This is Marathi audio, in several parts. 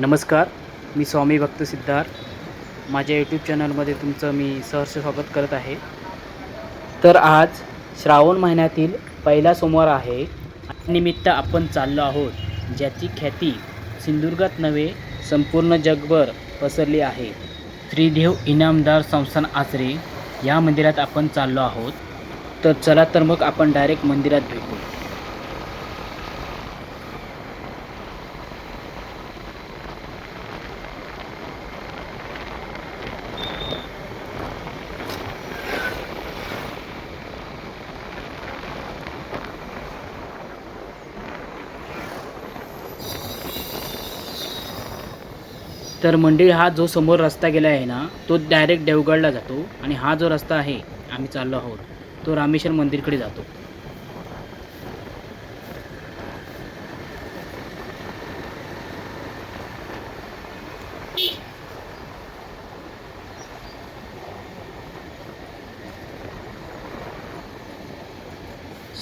नमस्कार मी स्वामी भक्त सिद्धार्थ. माझ्या यूट्यूब चॅनलमध्ये तुमचं मी सहर्ष स्वागत करत आहे. तर आज श्रावण महिन्यातील पहिला सोमवार आहे. निमित्त आपण चाललो आहोत ज्याची ख्याती सिंधुदुर्गात नव्हे संपूर्ण जगभर पसरली आहे. त्रिदेव इनामदार संस्थान आचरे या मंदिरात आपण चाललो आहोत. तर चला तर मग आपण डायरेक्ट मंदिरात भेटू. तर मंदिर हा जो समोर रस्ता गेला आहे ना तो डायरेक्ट देवगडला जातो आणि हा जो रस्ता आहे आम्ही चाललो आहोत तो रामेश्वर मंदिरकडे जातो.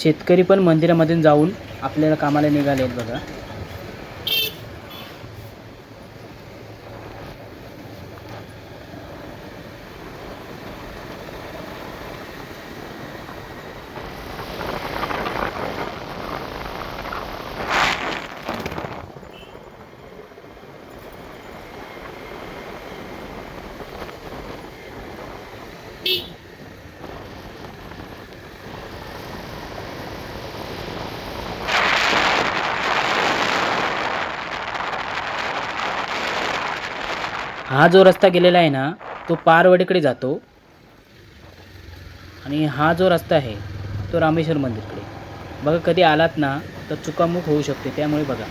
शेतकरी पण मंदिरामधून जाऊन आपल्याला कामाला निघाले आहेत बघा. हा जो रस्ता गेलेला आहे ना तो पारवडीकडे जातो. आणि हा जो रस्ता आहे तो रामेश्वर मंदिरकडे. बघा कधी आलात ना तर चुकामुक होऊ शकते त्यामुळे बघा.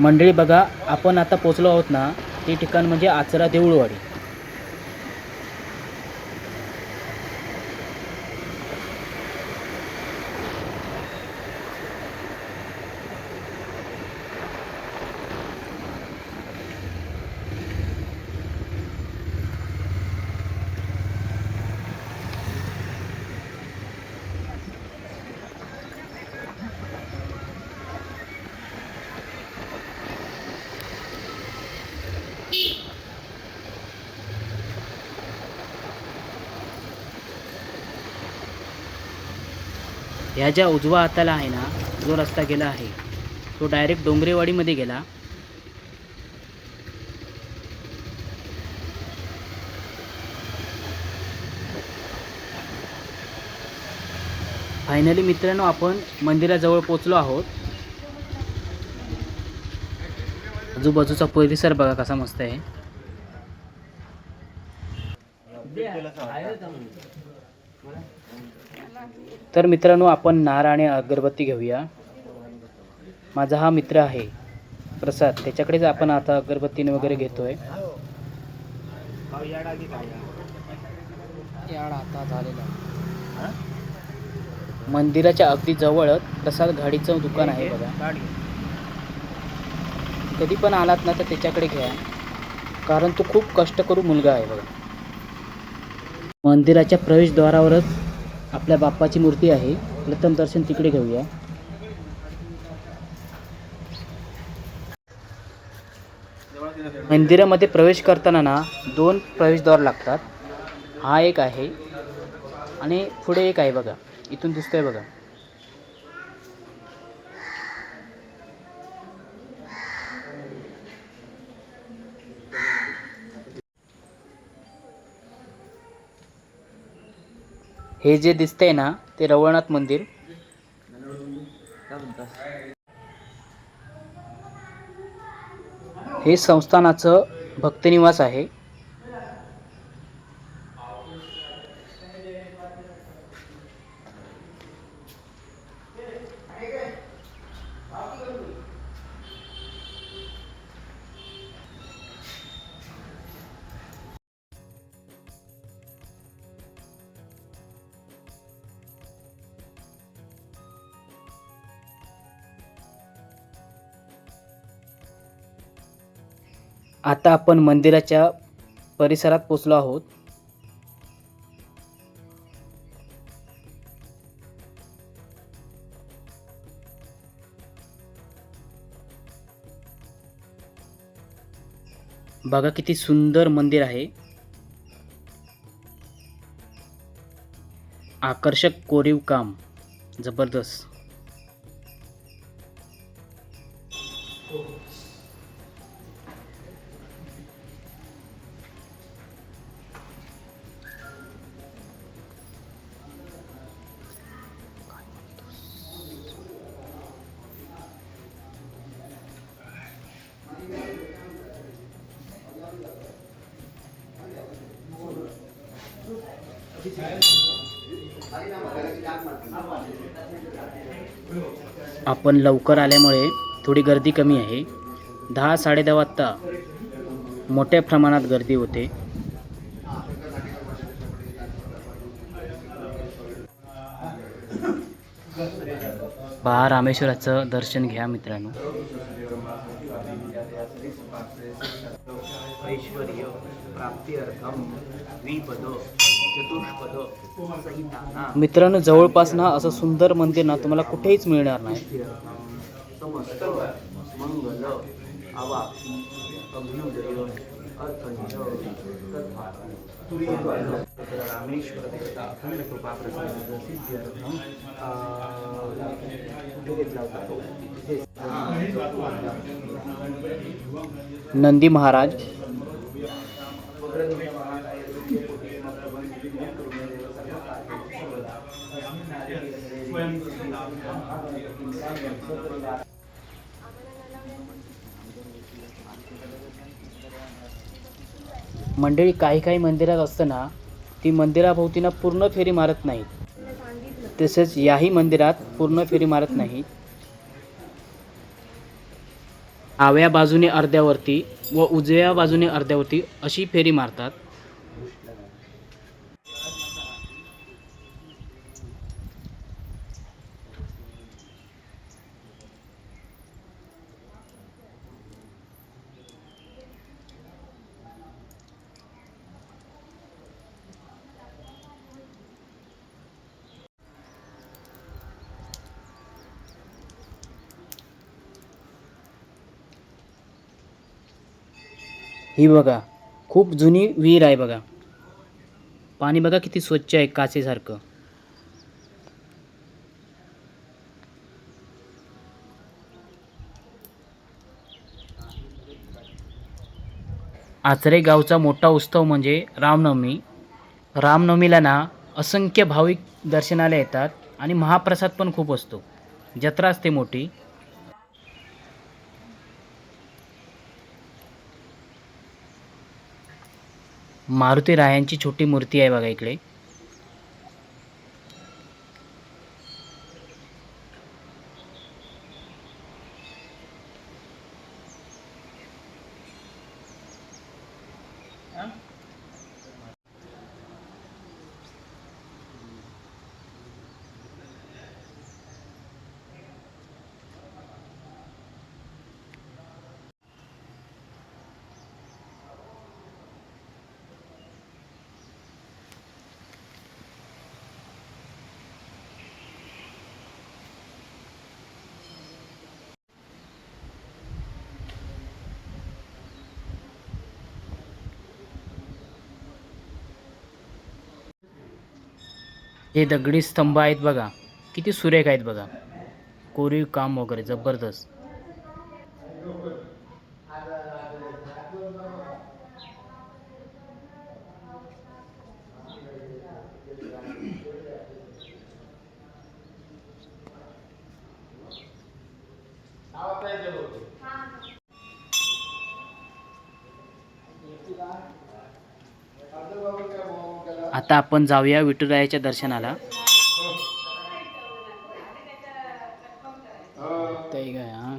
मंडळी बघा आपण आता पोचलो आहोत ना ते ठिकाण म्हणजे आचरा देऊळवाडी. ह्या ज्या उजवा हाताला आहे ना जो रस्ता गेला आहे तो डायरेक्ट डोंगरेवाडीमध्ये गेला. फायनली मित्रांनो आपण मंदिराजवळ पोचलो आहोत. आजूबाजूचा परिसर बघा कसा मस्त आहे. तर मित्रांनो आपण नारळ आणि अगरबत्ती घेऊया. माझा हा मित्र आहे प्रसाद. त्याच्याकडेच आपण आता अगरबत्तीने वगैरे घेतोय. मंदिराच्या अगदी जवळच प्रसाद गाडीचं दुकान आहे बघा. कधी पण आलात ना तर त्याच्याकडे घ्या. कारण तो खूप कष्टकरू मुलगा आहे बघा. मंदिराच्या प्रवेशद्वारावरच आपल्या बाप्पाची मूर्ती आहे. प्रथम दर्शन तिकडे घेऊया. मंदिरामध्ये प्रवेश करताना ना दोन प्रवेशद्वार लागतात. हा एक आहे आणि पुढे एक आहे बघा. इथून दिसतोय बघा. हे जे दिसतंय ना ते रवळनाथ मंदिर. हे संस्थानाचं भक्तनिवास आहे. आता आपण मंदिराच्या परिसरात पोचलो आहोत. बघा किती सुंदर मंदिर आहे. आकर्षक कोरीव काम जबरदस्त. आपण लवकर आल्यामुळे थोडी गर्दी कमी आहे. दहा साडेदहा वाजता मोठ्या प्रमाणात गर्दी होते. पहा रामेश्वराचं दर्शन घ्या मित्रांनो. ऐश्वर्य प्राप्त्यर्थम द्विपद चतुष्पद सहितानां मित्रांनो जवळपास ना असं सुंदर मंदिर ना तुम्हाला कुठेच मिळणार नाही. समस्त मंगल अवाप्ती अभ्युदय अर्थंच तथा घेतला होता नंदी महाराज. मंडळी काही काही मंदिरात असताना ती मंदिराभोवती ना पूर्ण फेरी मारत नाहीत. तसेच याही मंदिरात पूर्ण फेरी मारत नाही डाव्या बाजूने अर्ध्यावरती व उजव्या बाजूने अर्ध्यावरती अशी फेरी मारतात. ही बघा खूप जुनी विहीर आहे बघा. पाणी बघा किती स्वच्छ आहे काचेसारखं. आचरे गावचा मोठा उत्सव म्हणजे रामनवमी. रामनवमीला ना असंख्य भाविक दर्शनाला येतात आणि महाप्रसाद पण खूप असतो. जत्रा असते मोठी. मारुती रायांची छोटी मूर्ती आहे बघा इकडे. हे दगडी स्तंभ आहेत बघा. किती सुरेख आहेत बघा. कोरीव काम वगैरे जबरदस्त. आता आपण जाऊया विठुरायाच्या दर्शनाला. ते काय हा.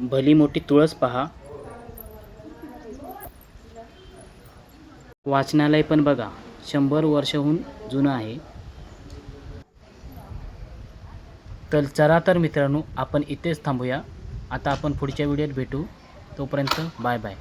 भली मोठी तुळस पहा. वाचनालय पण बघा. शंभर वर्षहून जुनं आहे. तर चला तर मित्रांनो आपण इथेच थांबूया. आता आपण पुढच्या व्हिडिओत भेटू. तोपर्यंत बाय बाय.